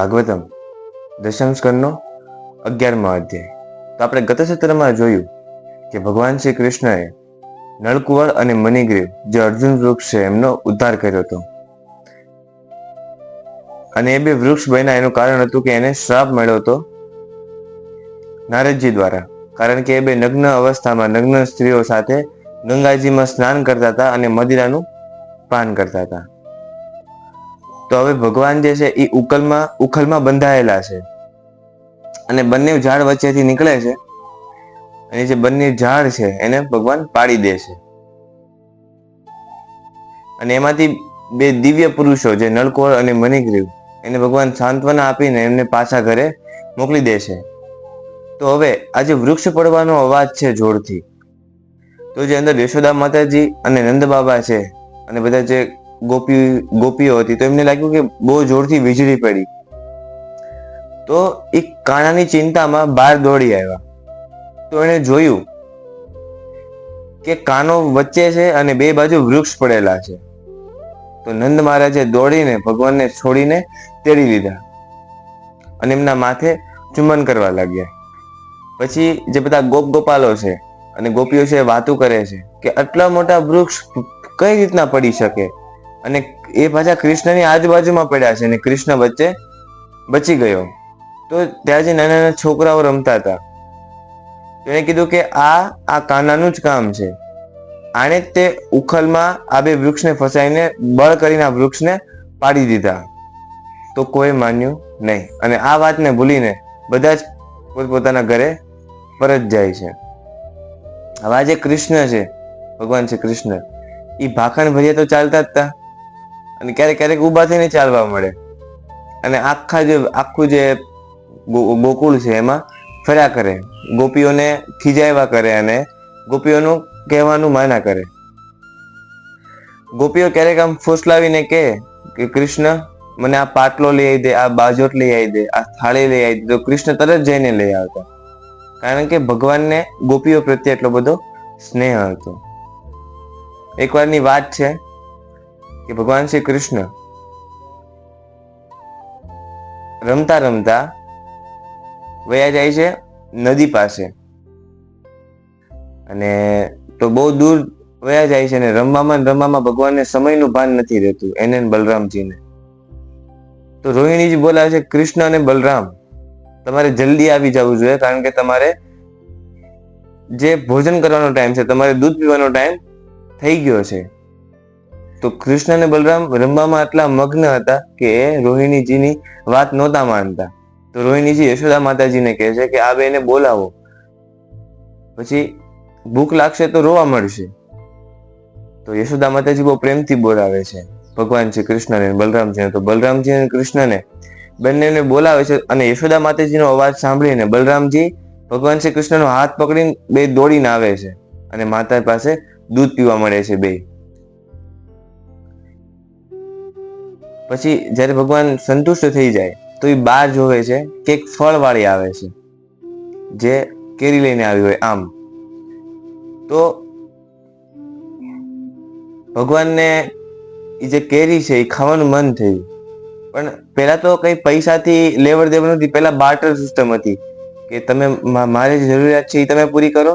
ભાગવતમ દશમ અગિયારમો અધ્યાય. તો આપણે ગત સત્રમાં જોયું કે ભગવાન શ્રી કૃષ્ણએ નળકુંવર અને મણિગ્રીવ જે અર્જુન વૃક્ષ છે એમનો ઉદ્ધાર કર્યો હતો. અને એ બે વૃક્ષ બન્યા એનું કારણ હતું કે એને શ્રાપ મળ્યો હતો નારદજી દ્વારા. કારણ કે એ બે નગ્ન અવસ્થામાં નગ્ન સ્ત્રીઓ સાથે ગંગાજીમાં સ્નાન કરતા હતા અને મદિરાનું પાન કરતા હતા. તો હવે ભગવાન જે છે એ ઉકલમાં, ઉખલમાં બંધાયેલા છે. અને બંને ઝાડ વચ્ચેથી નીકળે છે. અને જે બંને ઝાડ છે, એને ભગવાન પાડી દે છે. અને એમાંથી બે દિવ્ય પુરુષો, જે નળકોર અને મણિગ્રીવ એને ભગવાન સાંત્વના આપીને એમને પાછા ઘરે મોકલી દે છે. તો હવે આ જે વૃક્ષ પડવાનો અવાજ છે જોરથી, તો જે અંદર યશોદા માતાજી અને નંદ બાબા છે, અને બધા જે ગોપી, ગોપીઓ હતી, તો એમને લાગ્યું કે બહુ જોરથી વીજળી પડી. તો એ કાણાની ચિંતામાં બહાર દોડી આવ્યા. તો એને જોયું કે કાનો વચ્ચે છે અને બે બાજુ વૃક્ષ પડેલા છે. તો નંદ મહારાજે દોડીને ભગવાનને છોડીને તેડી લીધા અને એમના માથે ચુંબન કરવા લાગ્યા. પછી જે બધા ગોપ ગોપાલો છે અને ગોપીઓ છે વાતો કરે છે કે આટલા મોટા વૃક્ષ કઈ રીતના પડી શકે? અને એ પાછા કૃષ્ણની આજુબાજુમાં પડ્યા છે અને કૃષ્ણ વચ્ચે બચી ગયો. તો ત્યાં જે નાના નાના છોકરાઓ રમતા હતા તેણે કીધું કે આ આ કાનાનું જ કામ છે. આણે તે ઉખલમાં આ બે વૃક્ષને ફસાઈને બળ કરીને આ વૃક્ષને પાડી દીધા. તો કોઈ માન્યું નહીં. અને આ વાતને ભૂલીને બધા જ પોતપોતાના ઘરે પરત જાય છે. હવે આ જે કૃષ્ણ છે, ભગવાન છે કૃષ્ણ એ ભાખણ ભર્યા તો ચાલતા જ હતા અને ક્યારેક ક્યારેક ઊભા થઈને ચાલવા મળે. અને આખા જે, આખું જે ગોકુળ છે એમાં ફર્યા કરે. ગોપીઓને ખીજાવ્યા કરે અને ગોપીઓનું કહેવાનું માના કરે. ગોપીઓ ક્યારેક આમ ફોસલાવીને કહે કે, કૃષ્ણ, મને આ પાટલો લઈ આવી દે, આ બાજોટ લઈ આવી દે, આ થાળી લઈ આવી દે. તો કૃષ્ણ તરત જઈને લઈ આવતા. કારણ કે ભગવાનને ગોપીઓ પ્રત્યે એટલો બધો સ્નેહ હતો. એકવારની વાત છે કે ભગવાન શ્રી કૃષ્ણ રમતા રમતા વયા જાય છે નદી પાસે. અને તો બહુ દૂર વયા જાય છે અને રમવામાં રમવામાં ભગવાનને સમયનું ભાન નથી રહેતું, એને બલરામજીને. તો રોહિણીજી બોલાવે છે, કૃષ્ણ અને બલરામ, તમારે જલ્દી આવી જવું જોઈએ, કારણ કે તમારે જે ભોજન કરવાનો ટાઈમ છે, તમારે દૂધ પીવાનો ટાઈમ થઈ ગયો છે. તો કૃષ્ણ અને બલરામ રમવામાં આટલા મગ્ન હતા કે એ રોહિણીજીની વાત નહોતા માનતા. તો રોહિણીજી યશોદા માતાજીને કહે છે કે, આ બેને બોલાવો. પછી ભૂખ લાગશે તો રોવા મળશે. તો યશોદા માતાજી બહુ પ્રેમથી બોલાવે છે ભગવાન શ્રી કૃષ્ણને બલરામજીને. તો બલરામજી અને કૃષ્ણને બંનેને બોલાવે છે અને યશોદા માતાજીનો અવાજ સાંભળીને બલરામજી ભગવાન શ્રી કૃષ્ણનો હાથ પકડીને બે દોડીને આવે છે અને માતા પાસે દૂધ પીવા મળે છે બે. પછી જ્યારે ભગવાન સંતુષ્ટ થઈ જાય, તો એ બહાર જોવે છે કે એક ફળવાળી આવે છે, જે કેરી લઈને આવી હોય આમ. તો ભગવાનને એ જે કેરી છે એ ખાવાનું મન થયું. પણ પહેલા તો કંઈ પૈસાથી લેવડ દેવડ નથી, પહેલા બાર્ટર સિસ્ટમ હતી કે તમે મારી જરૂરિયાત છે એ તમે પૂરી કરો,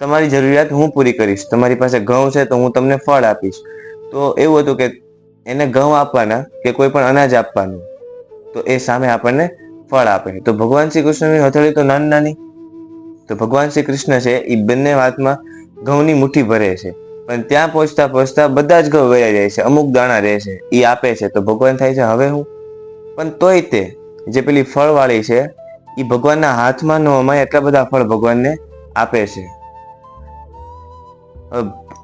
તમારી જરૂરિયાત હું પૂરી કરીશ. તમારી પાસે ઘઉં છે તો હું તમને ફળ આપીશ. તો એવું હતું કે એને ઘઉં આપવાના કે કોઈ પણ અનાજ આપવાનું, તો એ સામે આપણને ફળ આપે. તો ભગવાન શ્રી કૃષ્ણની હથેળી તો નાની નાની. તો ભગવાન શ્રી કૃષ્ણ છે એ બંને વાતમાં ઘઉંની મુઠ્ઠી ભરે છે. પણ ત્યાં પહોંચતા પહોંચતા બધા જ ઘઉં વયા જાય છે, અમુક દાણા રહે છે એ આપે છે. તો ભગવાન થાય છે, હવે હું? પણ તોય તે, જે પેલી ફળવાળી છે એ ભગવાનના હાથમાં ન અમાય એટલા બધા ફળ ભગવાનને આપે છે.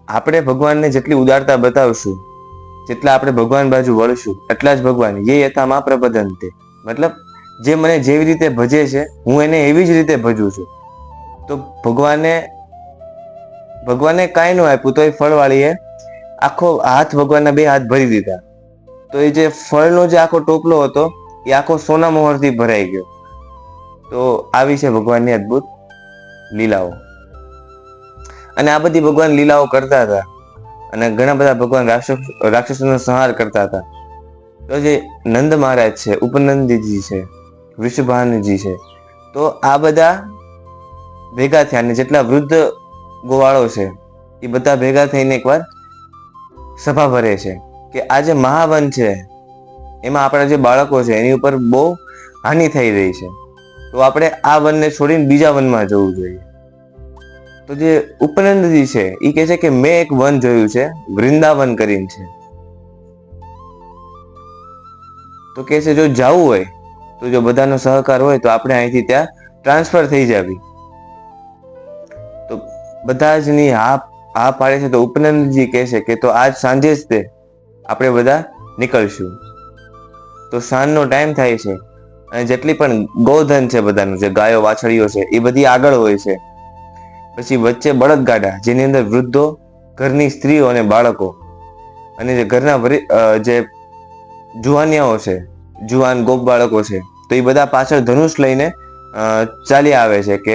આપણે ભગવાનને જેટલી ઉદારતા બતાવશું જેટલા આપણે ભગવાન બાજુ વળશું, એટલા જ ભગવાન. એ યથામાં પ્રબધંતે મતલબ, જે મને જેવી રીતે ભજે છે, હું એને એવી જ રીતે ભજું છું. તો ભગવાને ભગવાને કાંઈ ન આપ્યું તો એ ફળવાળીએ આખો હાથ ભગવાનના બે હાથ ભરી દીધા. તો એ જે ફળનો જે આખો ટોપલો હતો, એ આખો સોના મોહરથી ભરાઈ ગયો. તો આવી છે ભગવાનની અદ્ભુત લીલાઓ. અને આ બધી ભગવાન લીલાઓ કરતા હતા. અને ઘણા બધા ભગવાન રાક્ષસ, રાક્ષસોનો સંહાર કરતા હતા. તો જે નંદ મહારાજ છે, ઉપનંદજી છે વૃષભાનજી છે, તો આ બધા ભેગા થયા અને જેટલા વૃદ્ધ ગોવાળો છે, એ બધા ભેગા થઈને એકવાર સભા ભરે છે કે આ જે મહાવન છે, એમાં આપણા જે બાળકો છે, એની ઉપર બહુ હાનિ થઈ રહી છે. તો આપણે આ વનને છોડીને બીજા વનમાં જવું જોઈએ. તો જે ઉપનંદજી છે એ કહે છે કે મેં એક વન જોયું છે, વૃંદાવન કરીને છે. તો કહે છે, જો જવું હોય, તો જો બધાનો સહકાર હોય, તો આપણે અહીંથી ત્યાં ટ્રાન્સફર થઈ જાવી. તો બધા જ ની હા હા પાડે છે, તો ઉપનંદજી કહે છે કે તો આજ સાંજે જ તે આપણે બધા નીકળશું. તો સાંજનો ટાઈમ થાય છે, અને જેટલી પણ ગૌધન છે બધાનું, જે ગાયો વાછળીઓ છે એ બધી આગળ હોય છે. પછી વચ્ચે બળદગાડા, જેની અંદર વૃદ્ધો, ઘરની સ્ત્રીઓ અને બાળકો અને જે ઘરના જે જુવાનિયાઓ છે, જુવાન ગોપ બાળકો છે, તો એ બધા પાછળ ધનુષ લઈને ચાલી આવે છે કે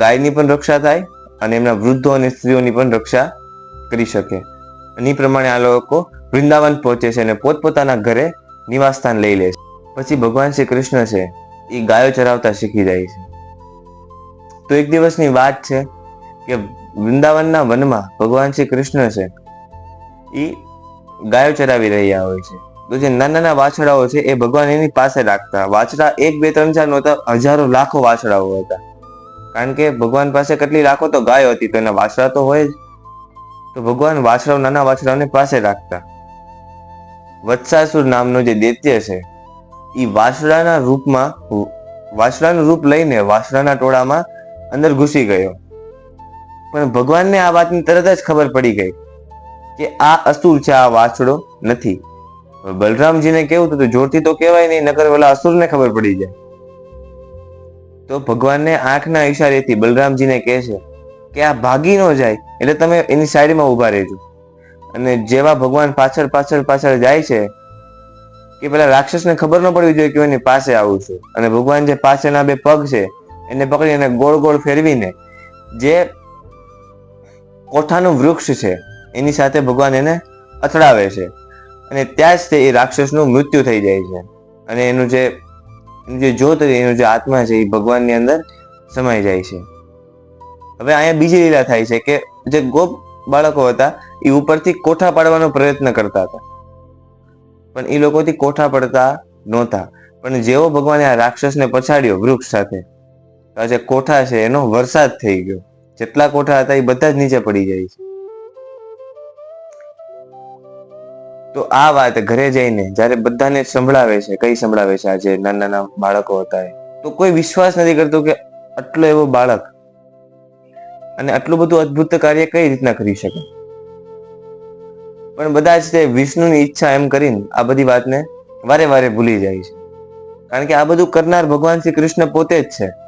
ગાયની પણ રક્ષા થાય અને એમના વૃદ્ધો અને સ્ત્રીઓની પણ રક્ષા કરી શકે. અને એ પ્રમાણે આ લોકો વૃંદાવન પહોંચે છે અને પોતપોતાના ઘરે નિવાસસ્થાન લઈ લે છે. પછી ભગવાન શ્રી કૃષ્ણ છે, એ ગાયો ચરાવતા શીખી જાય છે. તો એક દિવસની વાત છે કે વૃંદાવનના વનમાં ભગવાન શ્રી કૃષ્ણ છે એ ગાયો ચરાવી રહ્યા હોય છે. તો જે નાના નાના વાછડાઓ છે, એ ભગવાન એની પાસે રાખતા. વાછડા એક, બે, ત્રણ, ચાર નહોતા હજારો લાખો વાછડાઓ હતા. કારણ કે ભગવાન પાસે કેટલી લાખો તો ગાયો હતી, તો એના વાછડા તો હોય જ. તો ભગવાન વાછડાઓ નાના વાછડાઓને પાસે રાખતા. વત્સાસુર નામનો જે દૈત્ય છે એ વાછડાના રૂપમાં, વાછડાનું રૂપ લઈને વાછડાના ટોળામાં અંદર ઘૂસી ગયો. પણ ભગવાનને આ વાતની તરત જ ખબર પડી ગઈ કે આ અસુર છે, આ વાછડો નથી. બલરામજીને કેવું હતું જોરથી તો કહેવાય નહીં, નકર ઓલા અસુરને ખબર પડી જાય. તો ભગવાનને આંખના ઈશારેથી બલરામજીને કહે છે કે આ ભાગી ન જાય, એટલે તમે એની સાઈડમાં ઊભા રહેજો. અને જેવા ભગવાન પાછળ પાછળ પાછળ જાય છે કે પેલા રાક્ષસને ખબર ન પડવી જોઈએ કે હું એની પાસે આવું છું. અને ભગવાન જે પાછળના બે પગ છે, એને પકડી અને ગોળ ગોળ ફેરવીને જે કોઠાનું વૃક્ષ છે. એની સાથે ભગવાન એને અથડાવે છે. અને ત્યાં જ તે એ રાક્ષસનું મૃત્યુ થઈ જાય છે. અને એનું જે જે જ્યોત છે, એનું જે આત્મા છે એ ભગવાનની અંદર સમાઈ જાય છે. હવે અહીંયા બીજી લીલા થાય છે કે જે ગોપ બાળકો હતા એ ઉપરથી કોઠા પાડવાનો પ્રયત્ન કરતા હતા. પણ એ લોકોથી કોઠા પડતા નહોતા. પણ જેવો ભગવાને આ રાક્ષસને પછાડ્યો વૃક્ષ સાથે આ જે કોઠા છે એનો વરસાદ થઈ ગયો. જેટલા કોઠા હતા એ બધા જ નીચે પડી જાય છે. તો આ વાત ઘરે જઈને જ્યારે બધાને સંભળાવે છે, કઈ સંભળાવે છે આજે નાના નાના બાળકો હતા એ, તો કોઈ વિશ્વાસ નથી કરતો કે આટલો એવો બાળક અને આટલું બધું અદ્ભુત કાર્ય કઈ રીતના કરી શકે? પણ બધા જ તે વિષ્ણુની ઈચ્છા એમ કરીને આ બધી વાતને વારે વારે ભૂલી જાય છે. કારણ કે આ બધું કરનાર ભગવાન શ્રી કૃષ્ણ પોતે જ છે.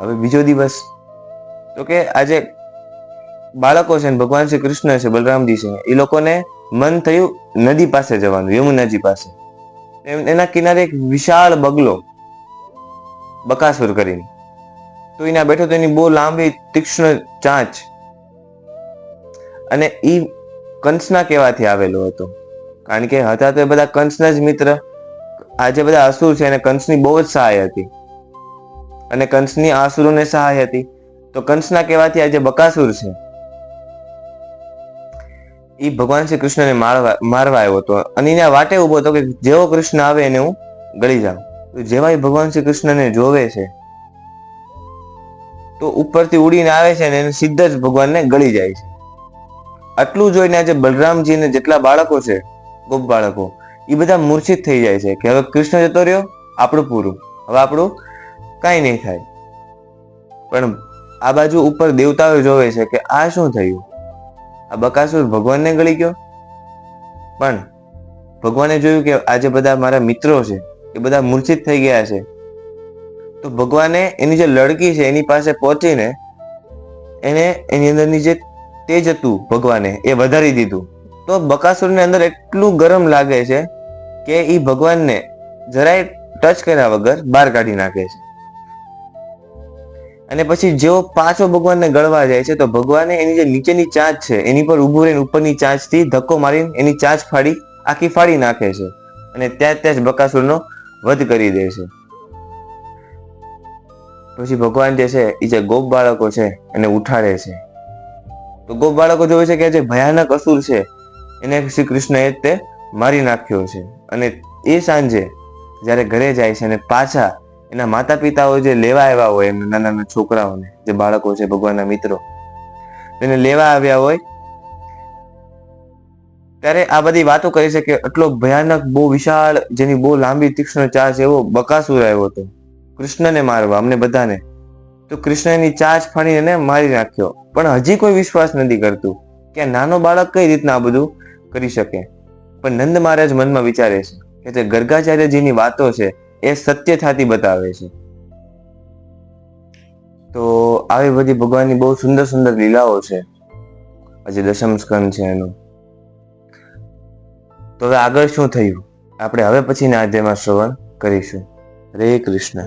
હવે બીજો દિવસ. તો કે આજે બાળકો છે ભગવાન શ્રી કૃષ્ણ છે, બલરામજી છે, એ લોકોને મન થયું નદી પાસે જવાનું યમુનાજી પાસે. એના કિનારે એક વિશાળ બગલો બકાસુર કરીને. તો એના બેઠો તો એની બહુ લાંબી તીક્ષ્ણ ચાંચ. અને એ કંસના કહેવાથી આવેલો હતો. કારણ કે હતા તો એ બધા કંસના જ મિત્ર. આજે બધા અસુર છે એને કંસની બહુ જ સહાય હતી. અને કંસની આસુરોને સહાય હતી. તો કંસના કહેવાથી આજે બકાસુર છે. એ ભગવાન શ્રી કૃષ્ણને મારવા મારવા આવ્યો હતો. અને એના વાટે ઊભો હતો કે જેવો કૃષ્ણ આવે એને હું ગળી જાઉં. જેવા એ ભગવાન શ્રી કૃષ્ણને જોવે છે, તો ઉપરથી ઉડીને આવે છે અને એને સીધા જ ભગવાનને ગળી જાય છે. આટલું જોઈને આજે બલરામજી ને જેટલા બાળકો છે, ગોપ બાળકો એ બધા મૂર્છિત થઈ જાય છે કે હવે કૃષ્ણ જતો રહ્યો, આપણું પૂરું. હવે આપણું કાંઈ નહીં થાય. પણ આ બાજુ ઉપર દેવતાઓ જોવે છે કે આ શું થયું? આ બકાસુર ભગવાનને ગળી ગયો? પણ ભગવાને જોયું કે આજે બધા મારા મિત્રો છે, એ બધા મૂર્છિત થઈ ગયા છે. તો ભગવાને એની જે લડકી છે, એની પાસે પહોંચીને એને એની અંદરની જે તેજ હતું ભગવાને, એ વધારી દીધું. તો બકાસુરને અંદર એટલું ગરમ લાગે છે કે એ ભગવાનને જરાય ટચ કર્યા વગર બહાર કાઢી નાખે છે. અને પછી જેઓ પાછો ભગવાનને ગળવા જાય છે, તો ભગવાને એની જે નીચેની ચાંચ છે, એની પર ઊભું રહીને ઉપરની ચાંચથી ધક્કો મારીને એની ચાંચ ફાડી, આખી ફાડી નાખે છે. અને ત્યાં ત્યાં જ બકાસુરનો વધ કરી દે છે. પછી ભગવાન જે છે એ જે ગોપ બાળકો છે, એને ઉઠાડે છે. તો ગોપ બાળકો જોવે છે કે જે ભયાનક અસુર છે, એને શ્રી કૃષ્ણએ તે મારી નાખ્યો છે. અને એ સાંજે જ્યારે ઘરે જાય છે અને પાછા એના માતા પિતાઓ જે લેવા આવ્યા હોય, એમના નાના નાના છોકરાઓને, જે બાળકો છે, ભગવાનના મિત્રો, એને લેવા આવ્યા હોય, ત્યારે આ બધી વાતો કરી છે કે આટલો ભયાનક, બહુ વિશાળ, જેની બહુ લાંબી, તીક્ષ્ણ ચાર્જ એવો બકાસુર આવ્યો હતો. કૃષ્ણને મારવા, અમને બધાને. તો કૃષ્ણની ચાર્જ ફાડીને એને મારી નાખ્યો. પણ હજી કોઈ વિશ્વાસ નથી કરતું કે નાનો બાળક કઈ રીતના આ બધું કરી શકે. પણ નંદ મહારાજ મનમાં વિચારે છે કે જે ગર્ગાચાર્યજીની વાતો છે એ સત્ય થતી બતાવે છે. તો આવી બધી ભગવાનની બહુ સુંદર સુંદર લીલાઓ છે. આજે દશમ સ્કંદ છે એનું. તો હવે આગળ શું થયું? આપણે હવે પછીના અધ્યાયમાં શ્રવણ કરીશું. હરે કૃષ્ણ.